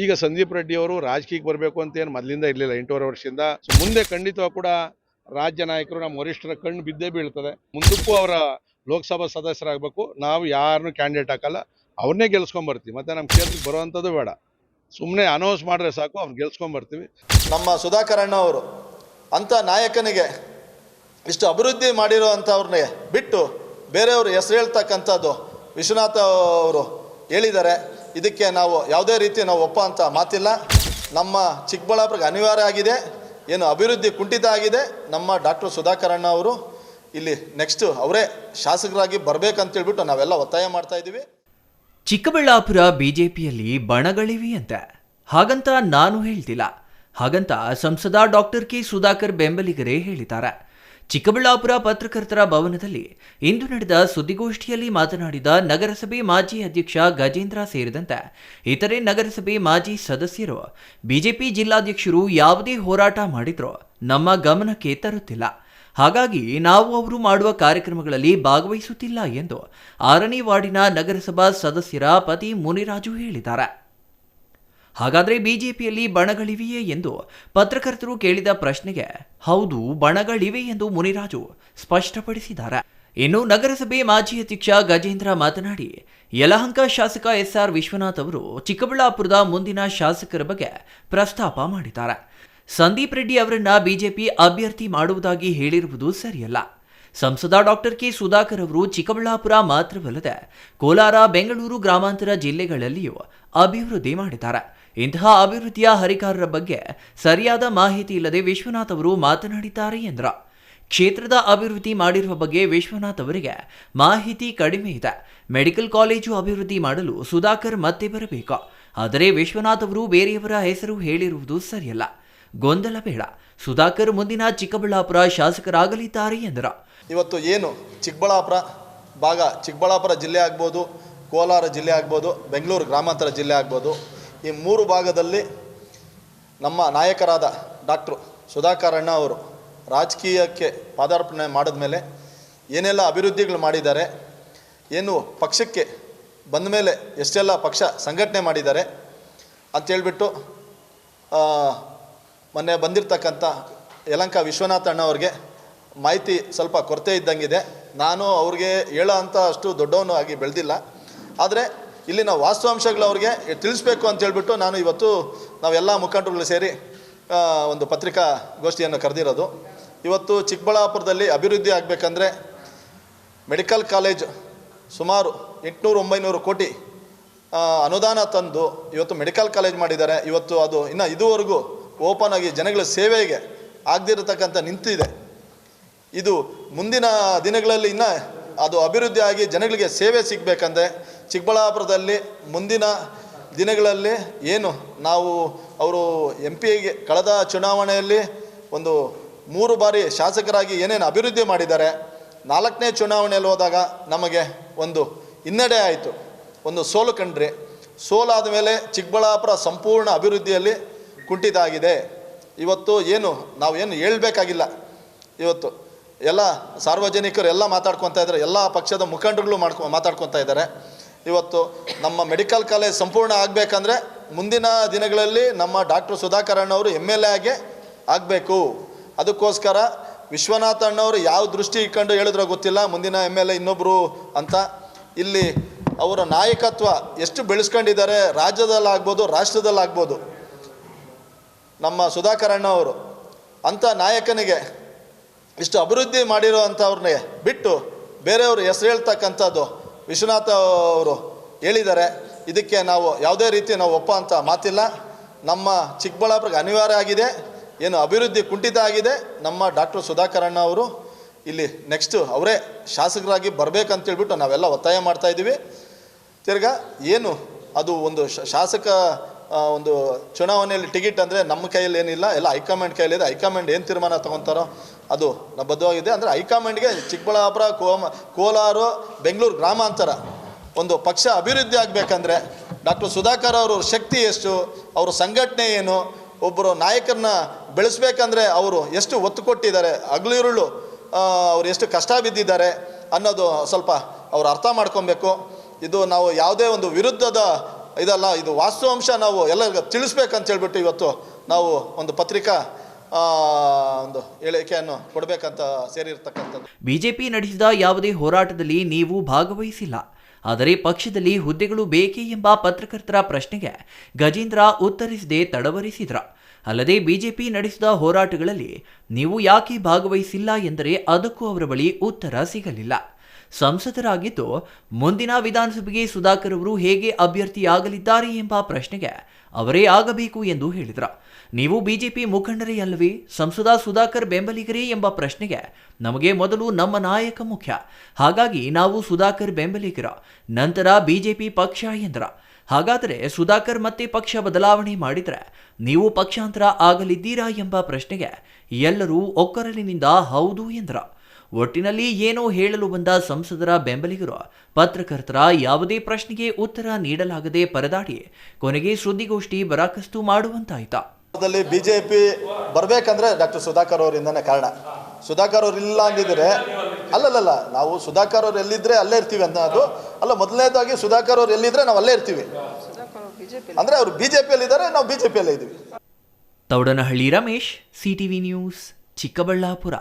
ಈಗ ಸಂದೀಪ್ ರೆಡ್ಡಿ ಅವರು ರಾಜಕೀಯಕ್ಕೆ ಬರಬೇಕು ಅಂತ ಏನು ಮೊದಲಿಂದ ಇರಲಿಲ್ಲ ಎಂಟೂವರೆ ವರ್ಷದಿಂದ. ಮುಂದೆ ಖಂಡಿತವಾಗಿ ಕೂಡ ರಾಜ್ಯ ನಾಯಕರು ನಮ್ಮ ವರಿಷ್ಠರ ಕಣ್ಣು ಬಿದ್ದೇ ಬೀಳ್ತದೆ. ಮುಂದಕ್ಕೂ ಅವರ ಲೋಕಸಭಾ ಸದಸ್ಯರಾಗಬೇಕು. ನಾವು ಯಾರನ್ನು ಕ್ಯಾಂಡಿಡೇಟ್ ಹಾಕಲ್ಲ. ಅವ್ರನ್ನೇ ಗೆಲ್ಸ್ಕೊಂಬರ್ತೀವಿ ಮತ್ತು ನಮ್ಮ ಕ್ಷೇತ್ರಕ್ಕೆ ಬರುವಂಥದ್ದು ಬೇಡ. ಸುಮ್ಮನೆ ಅನೌನ್ಸ್ ಮಾಡಿದ್ರೆ ಸಾಕು ಅವ್ರು ಗೆಲ್ಸ್ಕೊಂಬರ್ತೀವಿ ನಮ್ಮ ಸುಧಾಕರ್ ಅಣ್ಣ ಅವರು ಅಂಥ ನಾಯಕನಿಗೆ ಇಷ್ಟು ಅಭಿವೃದ್ಧಿ ಮಾಡಿರೋ ಅಂಥವ್ರನ್ನೇ ಬಿಟ್ಟು ಬೇರೆಯವರು ಹೆಸರು ಹೇಳ್ತಕ್ಕಂಥದ್ದು ವಿಶ್ವನಾಥ ಅವರು ಹೇಳಿದ್ದಾರೆ. ಇದಕ್ಕೆ ನಾವು ಯಾವುದೇ ರೀತಿ ನಾವು ಒಪ್ಪ ಅಂತ ಮಾತಿಲ್ಲ. ನಮ್ಮ ಚಿಕ್ಕಬಳ್ಳಾಪುರಕ್ಕೆ ಅನಿವಾರ್ಯ ಆಗಿದೆ. ಏನು ಅಭಿವೃದ್ಧಿ ಕುಂಠಿತ ಆಗಿದೆ. ನಮ್ಮ ಡಾಕ್ಟರ್ ಸುಧಾಕರಣ್ಣ ಅವರು ಇಲ್ಲಿ ನೆಕ್ಸ್ಟ್ ಅವರೇ ಶಾಸಕರಾಗಿ ಬರಬೇಕಂತೇಳ್ಬಿಟ್ಟು ನಾವೆಲ್ಲ ಒತ್ತಾಯ ಮಾಡ್ತಾ ಇದ್ದೀವಿ. ಚಿಕ್ಕಬಳ್ಳಾಪುರ ಬಿಜೆಪಿಯಲ್ಲಿ ಬಣಗಳಿವೆಯಂತೆ ಹಾಗಂತ ನಾನು ಹೇಳ್ತಿಲ್ಲ. ಹಾಗಂತ ಸಂಸದ ಡಾಕ್ಟರ್ ಕೆ ಸುಧಾಕರ್ ಬೆಂಬಲಿಗರೇ ಹೇಳಿದ್ದಾರೆ. ಚಿಕ್ಕಬಳ್ಳಾಪುರ ಪತ್ರಕರ್ತರ ಭವನದಲ್ಲಿ ಇಂದು ನಡೆದ ಸುದ್ದಿಗೋಷ್ಠಿಯಲ್ಲಿ ಮಾತನಾಡಿದ ನಗರಸಭೆ ಮಾಜಿ ಅಧ್ಯಕ್ಷ ಗಜೇಂದ್ರ ಸೇರಿದಂತೆ ಇತರೆ ನಗರಸಭೆ ಮಾಜಿ ಸದಸ್ಯರು, ಬಿಜೆಪಿ ಜಿಲ್ಲಾಧ್ಯಕ್ಷರು ಯಾವುದೇ ಹೋರಾಟ ಮಾಡಿದ್ರೂ ನಮ್ಮ ಗಮನಕ್ಕೆ ತರುತ್ತಿಲ್ಲ. ಹಾಗಾಗಿ ನಾವು ಅವರು ಮಾಡುವ ಕಾರ್ಯಕ್ರಮಗಳಲ್ಲಿ ಭಾಗವಹಿಸುತ್ತಿಲ್ಲ ಎಂದು ಆರನೇ ವಾರ್ಡಿನ ನಗರಸಭಾ ಸದಸ್ಯರ ಪತಿ ಮುನಿರಾಜು ಹೇಳಿದ್ದಾರೆ. ಹಾಗಾದರೆ ಬಿಜೆಪಿಯಲ್ಲಿ ಬಣಗಳಿವೆಯೇ ಎಂದು ಪತ್ರಕರ್ತರು ಕೇಳಿದ ಪ್ರಶ್ನೆಗೆ ಹೌದು, ಬಣಗಳಿವೆ ಎಂದು ಮುನಿರಾಜು ಸ್ಪಷ್ಟಪಡಿಸಿದ್ದಾರೆ. ಇನ್ನು ನಗರಸಭೆ ಮಾಜಿ ಅಧ್ಯಕ್ಷ ಗಜೇಂದ್ರ ಮಾತನಾಡಿ, ಯಲಹಂಕ ಶಾಸಕ ಎಸ್ಆರ್ ವಿಶ್ವನಾಥ್ ಅವರು ಚಿಕ್ಕಬಳ್ಳಾಪುರದ ಮುಂದಿನ ಶಾಸಕರ ಬಗ್ಗೆ ಪ್ರಸ್ತಾಪ ಮಾಡಿದ್ದಾರೆ. ಸಂದೀಪ್ ರೆಡ್ಡಿ ಅವರನ್ನ ಬಿಜೆಪಿ ಅಭ್ಯರ್ಥಿ ಮಾಡುವುದಾಗಿ ಹೇಳಿರುವುದು ಸರಿಯಲ್ಲ. ಸಂಸದ ಡಾಕ್ಟರ್ ಕೆ ಸುಧಾಕರ್ ಅವರು ಚಿಕ್ಕಬಳ್ಳಾಪುರ ಮಾತ್ರವಲ್ಲದೆ ಕೋಲಾರ, ಬೆಂಗಳೂರು ಗ್ರಾಮಾಂತರ ಜಿಲ್ಲೆಗಳಲ್ಲಿಯೂ ಅಭಿವೃದ್ಧಿ ಮಾಡಿದ್ದಾರೆ. ಇಂತಹ ಅಭಿವೃದ್ಧಿಯ ಹರಿಕಾರರ ಬಗ್ಗೆ ಸರಿಯಾದ ಮಾಹಿತಿ ಇಲ್ಲದೆ ವಿಶ್ವನಾಥ್ ಅವರು ಮಾತನಾಡಿದ್ದಾರೆ ಎಂದ್ರ. ಕ್ಷೇತ್ರದ ಅಭಿವೃದ್ಧಿ ಮಾಡಿರುವ ಬಗ್ಗೆ ವಿಶ್ವನಾಥ್ ಅವರಿಗೆ ಮಾಹಿತಿ ಕಡಿಮೆ ಇದೆ. ಮೆಡಿಕಲ್ ಕಾಲೇಜು ಅಭಿವೃದ್ಧಿ ಮಾಡಲು ಸುಧಾಕರ್ ಮತ್ತೆ ಬರಬೇಕು. ಆದರೆ ವಿಶ್ವನಾಥ್ ಅವರು ಬೇರೆಯವರ ಹೆಸರು ಹೇಳಿರುವುದು ಸರಿಯಲ್ಲ. ಗೊಂದಲ ಬೇಡ. ಸುಧಾಕರ್ ಮುಂದಿನ ಚಿಕ್ಕಬಳ್ಳಾಪುರ ಶಾಸಕರಾಗಲಿದ್ದಾರೆ ಎಂದರು. ಇವತ್ತು ಏನು ಚಿಕ್ಕಬಳ್ಳಾಪುರ ಭಾಗ ಚಿಕ್ಕಬಳ್ಳಾಪುರ ಜಿಲ್ಲೆ ಆಗ್ಬೋದು, ಕೋಲಾರ ಜಿಲ್ಲೆ ಆಗ್ಬೋದು, ಬೆಂಗಳೂರು ಗ್ರಾಮಾಂತರ ಜಿಲ್ಲೆ ಆಗ್ಬೋದು. ಈ ಮೂರು ಭಾಗದಲ್ಲಿ ನಮ್ಮ ನಾಯಕರಾದ ಡಾಕ್ಟ್ರು ಸುಧಾಕರ್ ಅಣ್ಣ ಅವರು ರಾಜಕೀಯಕ್ಕೆ ಪಾದಾರ್ಪಣೆ ಮಾಡಿದ್ಮೇಲೆ ಏನೆಲ್ಲ ಅಭಿವೃದ್ಧಿಗಳು ಮಾಡಿದ್ದಾರೆ, ಏನು ಪಕ್ಷಕ್ಕೆ ಬಂದ ಮೇಲೆ ಎಷ್ಟೆಲ್ಲ ಪಕ್ಷ ಸಂಘಟನೆ ಮಾಡಿದ್ದಾರೆ ಅಂತೇಳ್ಬಿಟ್ಟು ಮೊನ್ನೆ ಬಂದಿರತಕ್ಕಂಥ ಯಲಂಕ ವಿಶ್ವನಾಥ್ ಅಣ್ಣ ಅವ್ರಿಗೆ ಮಾಹಿತಿ ಸ್ವಲ್ಪ ಕೊರತೆ ಇದ್ದಂಗಿದೆ. ನಾನು ಅವ್ರಿಗೆ ಹೇಳೋ ಅಂತ ಅಷ್ಟು ದೊಡ್ಡವನು ಆಗಿ ಬೆಳೆದಿಲ್ಲ. ಆದರೆ ಇಲ್ಲಿನ ವಾಸ್ತವಾಂಶಗಳು ಅವ್ರಿಗೆ ತಿಳಿಸ್ಬೇಕು ಅಂತ ಹೇಳ್ಬಿಟ್ಟು ನಾನು ಇವತ್ತು ನಾವೆಲ್ಲ ಮುಖಂಡರುಗಳು ಸೇರಿ ಒಂದು ಪತ್ರಿಕಾ ಗೋಷ್ಠಿಯನ್ನು ಕರೆದಿರೋದು. ಇವತ್ತು ಚಿಕ್ಕಬಳ್ಳಾಪುರದಲ್ಲಿ ಅಭಿವೃದ್ಧಿ ಆಗಬೇಕಂದ್ರೆ ಮೆಡಿಕಲ್ ಕಾಲೇಜ್ ಸುಮಾರು ಎಂಟುನೂರು ಒಂಬೈನೂರು ಕೋಟಿ ಅನುದಾನ ತಂದು ಇವತ್ತು ಮೆಡಿಕಲ್ ಕಾಲೇಜ್ ಮಾಡಿದ್ದಾರೆ. ಇವತ್ತು ಅದು ಇನ್ನು ಇದುವರೆಗೂ ಓಪನ್ ಆಗಿ ಜನಗಳ ಸೇವೆಗೆ ಆಗದಿರತಕ್ಕಂಥ ನಿಂತಿದೆ. ಇದು ಮುಂದಿನ ದಿನಗಳಲ್ಲಿ ಇನ್ನು ಅದು ಅಭಿವೃದ್ಧಿ ಆಗಿ ಜನಗಳಿಗೆ ಸೇವೆ ಸಿಗಬೇಕಂದ್ರೆ ಚಿಕ್ಕಬಳ್ಳಾಪುರದಲ್ಲಿ ಮುಂದಿನ ದಿನಗಳಲ್ಲಿ ಏನು ನಾವು ಅವರು ಎಂ ಪಿಗೆ ಕಳೆದ ಚುನಾವಣೆಯಲ್ಲಿ ಒಂದು ಮೂರು ಬಾರಿ ಶಾಸಕರಾಗಿ ಏನೇನು ಅಭಿವೃದ್ಧಿ ಮಾಡಿದ್ದಾರೆ, ನಾಲ್ಕನೇ ಚುನಾವಣೆಯಲ್ಲಿ ಹೋದಾಗ ನಮಗೆ ಒಂದು ಹಿನ್ನಡೆ ಆಯಿತು, ಒಂದು ಸೋಲು ಕಂಡ್ರಿ. ಸೋಲಾದ ಮೇಲೆ ಚಿಕ್ಕಬಳ್ಳಾಪುರ ಸಂಪೂರ್ಣ ಅಭಿವೃದ್ಧಿಯಲ್ಲಿ ಕುಂಠಿತ ಆಗಿದೆ ಇವತ್ತು ಏನು ನಾವು ಏನು ಹೇಳಬೇಕಾಗಿಲ್ಲ. ಇವತ್ತು ಎಲ್ಲ ಸಾರ್ವಜನಿಕರು ಎಲ್ಲ ಮಾತಾಡ್ಕೊತಾ ಇದ್ದಾರೆ, ಎಲ್ಲ ಪಕ್ಷದ ಮುಖಂಡರುಗಳು ಮಾಡ್ಕೊ, ಮಾತಾಡ್ಕೊತಾ ಇದ್ದಾರೆ. ಇವತ್ತು ನಮ್ಮ ಮೆಡಿಕಲ್ ಕಾಲೇಜ್ ಸಂಪೂರ್ಣ ಆಗಬೇಕಂದ್ರೆ ಮುಂದಿನ ದಿನಗಳಲ್ಲಿ ನಮ್ಮ ಡಾಕ್ಟರ್ ಸುಧಾಕರ್ ಅಣ್ಣವರು ಎಂ ಎಲ್ ಎ ಆಗಿ ಆಗಬೇಕು. ಅದಕ್ಕೋಸ್ಕರ ವಿಶ್ವನಾಥ ಅಣ್ಣವರು ಯಾವ ದೃಷ್ಟಿ ಇಟ್ಕೊಂಡು ಹೇಳಿದ್ರೋ ಗೊತ್ತಿಲ್ಲ, ಮುಂದಿನ ಎಂ ಎಲ್ ಎ ಇನ್ನೊಬ್ಬರು ಅಂತ. ಇಲ್ಲಿ ಅವರ ನಾಯಕತ್ವ ಎಷ್ಟು ಬೆಳೆಸ್ಕೊಂಡಿದ್ದಾರೆ ರಾಜ್ಯದಲ್ಲಾಗ್ಬೋದು ರಾಷ್ಟ್ರದಲ್ಲಾಗ್ಬೋದು ನಮ್ಮ ಸುಧಾಕರ್ ಅಣ್ಣ ಅವರು ಅಂಥ ನಾಯಕನಿಗೆ ಇಷ್ಟು ಅಭಿವೃದ್ಧಿ ಮಾಡಿರೋ ಅಂಥವ್ರನ್ನೇ ಬಿಟ್ಟು ಬೇರೆಯವರು ಹೆಸರು ಹೇಳ್ತಕ್ಕಂಥದ್ದು ವಿಶ್ವನಾಥ ಅವರು ಹೇಳಿದ್ದಾರೆ, ಇದಕ್ಕೆ ನಾವು ಯಾವುದೇ ರೀತಿ ನಾವು ಒಪ್ಪ ಅಂತ ಮಾತಿಲ್ಲ. ನಮ್ಮ ಚಿಕ್ಕಬಳ್ಳಾಪುರಕ್ಕೆ ಅನಿವಾರ್ಯ ಆಗಿದೆ, ಏನು ಅಭಿವೃದ್ಧಿ ಕುಂಠಿತ ಆಗಿದೆ, ನಮ್ಮ ಡಾಕ್ಟರ್ ಸುಧಾಕರಣ್ಣ ಅವರು ಇಲ್ಲಿ ನೆಕ್ಸ್ಟ್ ಅವರೇ ಶಾಸಕರಾಗಿ ಬರ್ಬೇಕಂತೇಳ್ಬಿಟ್ಟು ನಾವೆಲ್ಲ ಒತ್ತಾಯ ಮಾಡ್ತಾ ಇದ್ದೀವಿ. ತಿರ್ಗಾ ಏನು ಅದು ಒಂದು ಶಾಸಕ ಒಂದು ಚುನಾವಣೆಯಲ್ಲಿ ಟಿಕೆಟ್ ಅಂದರೆ ನಮ್ಮ ಕೈಯಲ್ಲಿ ಏನಿಲ್ಲ ಎಲ್ಲ ಹೈಕಮಾಂಡ್ ಕೈಯಲ್ಲಿದೆ, ಹೈಕಮಾಂಡ್ ಏನು ತೀರ್ಮಾನ ತಗೊತಾರೋ ಅದು ಬದ್ಧವಾಗಿದೆ ಅಂದರೆ ಹೈಕಮಾಂಡ್ಗೆ ಚಿಕ್ಕಬಳ್ಳಾಪುರ, ಕೋಮ, ಕೋಲಾರ, ಬೆಂಗಳೂರು ಗ್ರಾಮಾಂತರ ಒಂದು ಪಕ್ಷ ಅಭಿವೃದ್ಧಿ ಆಗಬೇಕಂದ್ರೆ ಡಾಕ್ಟರ್ ಸುಧಾಕರ್ ಅವರು ಶಕ್ತಿ ಎಷ್ಟು, ಅವರ ಸಂಘಟನೆ ಏನು ಒಬ್ಬರು ನಾಯಕರನ್ನ ಬೆಳೆಸ್ಬೇಕಂದ್ರೆ ಅವರು ಎಷ್ಟು ಒತ್ತು ಕೊಟ್ಟಿದ್ದಾರೆ ಹಗಲಿರುಳು ಅವರು ಎಷ್ಟು ಕಷ್ಟ ಬಿದ್ದಿದ್ದಾರೆ ಅನ್ನೋದು ಸ್ವಲ್ಪ ಅವರು ಅರ್ಥ ಮಾಡ್ಕೊಬೇಕು. ಇದು ನಾವು ಯಾವುದೇ ಒಂದು ವಿರುದ್ಧದ ಇದಲ್ಲ, ಇದು ವಾಸ್ತವಾಂಶ ನಾವು ಎಲ್ಲರಿಗೂ ತಿಳಿಸ್ಬೇಕಂತ ಹೇಳ್ಬಿಟ್ಟು ಇವತ್ತು ನಾವು ಒಂದು ಪತ್ರಿಕಾ ಹೇಳಿಕೆಯನ್ನು ಕೊಡಬೇಕಂತ ಸೇರಿರ್ತಕ್ಕಂಥದ್ದು. ಬಿಜೆಪಿ ನಡೆಸಿದ ಯಾವುದೇ ಹೋರಾಟದಲ್ಲಿ ನೀವು ಭಾಗವಹಿಸಿಲ್ಲ. ಆದರೆ ಪಕ್ಷದಲ್ಲಿ ಹುದ್ದೆಗಳು ಬೇಕೇ ಎಂಬ ಪತ್ರಕರ್ತರ ಪ್ರಶ್ನೆಗೆ ಗಜೇಂದ್ರ ಉತ್ತರಿಸದೆ ತಡವರಿಸಿದ್ರ. ಅಲ್ಲದೆ ಬಿಜೆಪಿ ನಡೆಸಿದ ಹೋರಾಟಗಳಲ್ಲಿ ನೀವು ಯಾಕೆ ಭಾಗವಹಿಸಿಲ್ಲ ಎಂದರೆ ಅದಕ್ಕೂ ಅವರ ಬಳಿ ಉತ್ತರ ಸಿಗಲಿಲ್ಲ. ಸಂಸದರಾಗಿದ್ದು, ಮುಂದಿನ ವಿಧಾನಸಭೆಗೆ ಸುಧಾಕರ್ ಅವರು ಹೇಗೆ ಅಭ್ಯರ್ಥಿಯಾಗಲಿದ್ದಾರೆ ಎಂಬ ಪ್ರಶ್ನೆಗೆ ಅವರೇ ಆಗಬೇಕು ಎಂದು ಹೇಳಿದ್ರ. ನೀವು ಬಿಜೆಪಿ ಮುಖಂಡರೇ ಅಲ್ಲವೇ? ಸಂಸದ ಸುಧಾಕರ್ ಬೆಂಬಲಿಗರೇ ಎಂಬ ಪ್ರಶ್ನೆಗೆ ನಮಗೆ ಮೊದಲು ನಮ್ಮ ನಾಯಕ ಮುಖ್ಯ. ಹಾಗಾಗಿ ನಾವು ಸುಧಾಕರ್ ಬೆಂಬಲಿಗರ, ನಂತರ ಬಿಜೆಪಿ ಪಕ್ಷ ಎಂದ್ರ. ಹಾಗಾದರೆ ಸುಧಾಕರ್ ಮತ್ತೆ ಪಕ್ಷ ಬದಲಾವಣೆ ಮಾಡಿದ್ರೆ ನೀವು ಪಕ್ಷಾಂತರ ಆಗಲಿದ್ದೀರಾ ಎಂಬ ಪ್ರಶ್ನೆಗೆ ಎಲ್ಲರೂ ಒಕ್ಕರಲಿನಿಂದ ಹೌದು ಎಂದ್ರ. ಒಟ್ಟಿನಲ್ಲಿ ಏನೋ ಹೇಳಲು ಬಂದ ಸಂಸದರ ಬೆಂಬಲಿಗರು ಪತ್ರಕರ್ತರ ಯಾವುದೇ ಪ್ರಶ್ನೆಗೆ ಉತ್ತರ ನೀಡಲಾಗದೆ ಪರದಾಡಿ ಕೊನೆಗೆ ಸುದ್ದಿಗೋಷ್ಠಿ ಬರಾಕಸ್ತು ಮಾಡುವಂತಾಯ್ತಾ. ಬಿಜೆಪಿ ಬರಬೇಕಂದ್ರೆ ಡಾಕ್ಟರ್ ಸುಧಾಕರ್ ಅವರಿಂದನೇ ಕಾರಣ. ಸುಧಾಕರ್ ಅವ್ರು ಇಲ್ಲ ಅಂದಿದ್ರೆ ಅಲ್ಲಲ್ಲ ನಾವು ಸುಧಾಕರ್ ಅವ್ರು ಎಲ್ಲಿದ್ರೆ ಅಲ್ಲೇ ಇರ್ತೀವಿ ಅನ್ನೋದು ಅಲ್ಲ ಮೊದಲನೇದಾಗಿ ಸುಧಾಕರ್ ಅವ್ರು ಎಲ್ಲಿದ್ರೆ ನಾವು ಅಲ್ಲೇ ಇರ್ತೀವಿ. ಅಂದ್ರೆ ಅವ್ರು ಬಿ ಜೆ ಪಿಯಲ್ಲಿದ್ದಾರೆ ನಾವು ಬಿ ಜೆ ಪಿಯಲ್ಲೇ ಇದ್ದೀವಿ. Thoudanahalli Ramesh CTV news Chikkaballapur.